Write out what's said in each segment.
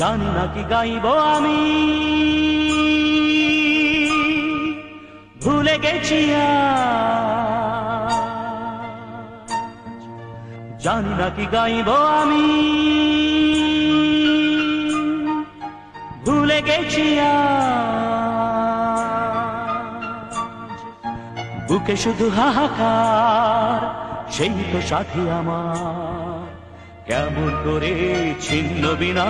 জানি না কি গাইব আমি। ভুলে গেছি জানি না কি গাইব আমি। ভুলে গেছি বুকে শুধু হাহাকার, সেই তো সাথী আমার। কেমন করে ছিন্ন বিনা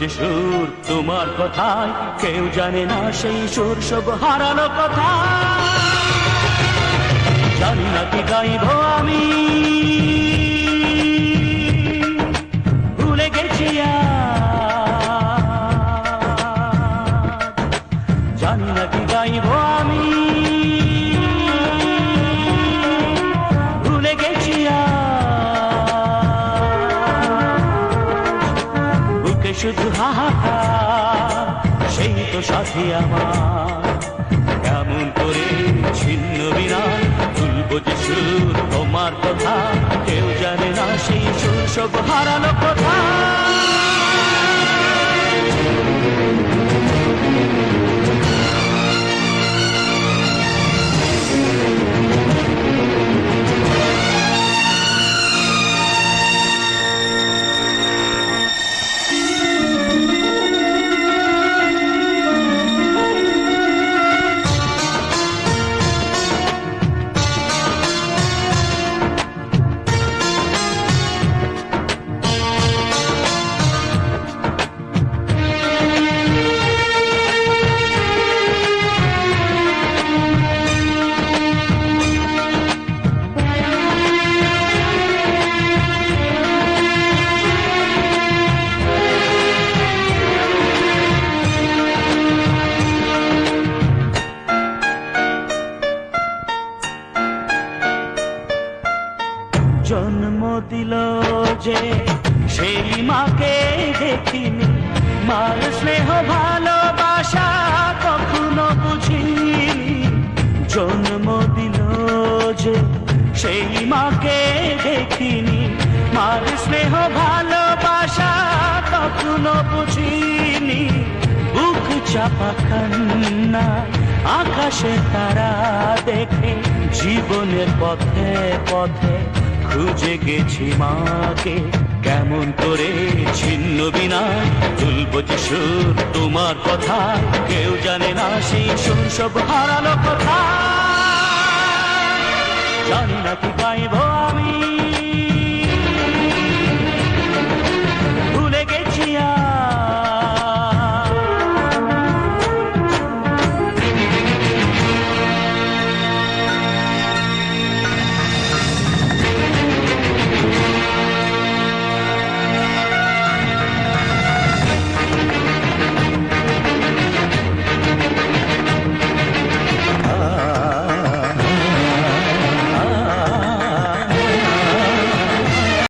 যে সুর তোমার কথায়, কেউ জানে না সেই সুর সব হারানো কথা জানি না কি গাইব আমি। ভুলে গেছি জানি না কি গাইব শুধু সেই তো সাথী আমার। এমন করে ছিন্ন বিনা তুলব যে সুর তোমার কথা। কেউ জানে না সেই সুর সব হারানো দিল যে সেই মাকে দেখিনি। মার স্নেহ ভালোবাসা কখনো বুঝিনি। জন্ম দিল যে সেই মাকে দেখিনি। মার স্নেহ ভালোবাসা কখনো বুঝিনি। বুক চাপা কান্না আকাশে তারা দেখে, জীবনের পথে পথে খুঁজে গেছি মাকে। কেমন করে ছিন্ন বিনা তুলব যে তোমার কথা। কেউ জানে না সেই সুর সব হারালো কথা জানি না কি গাইব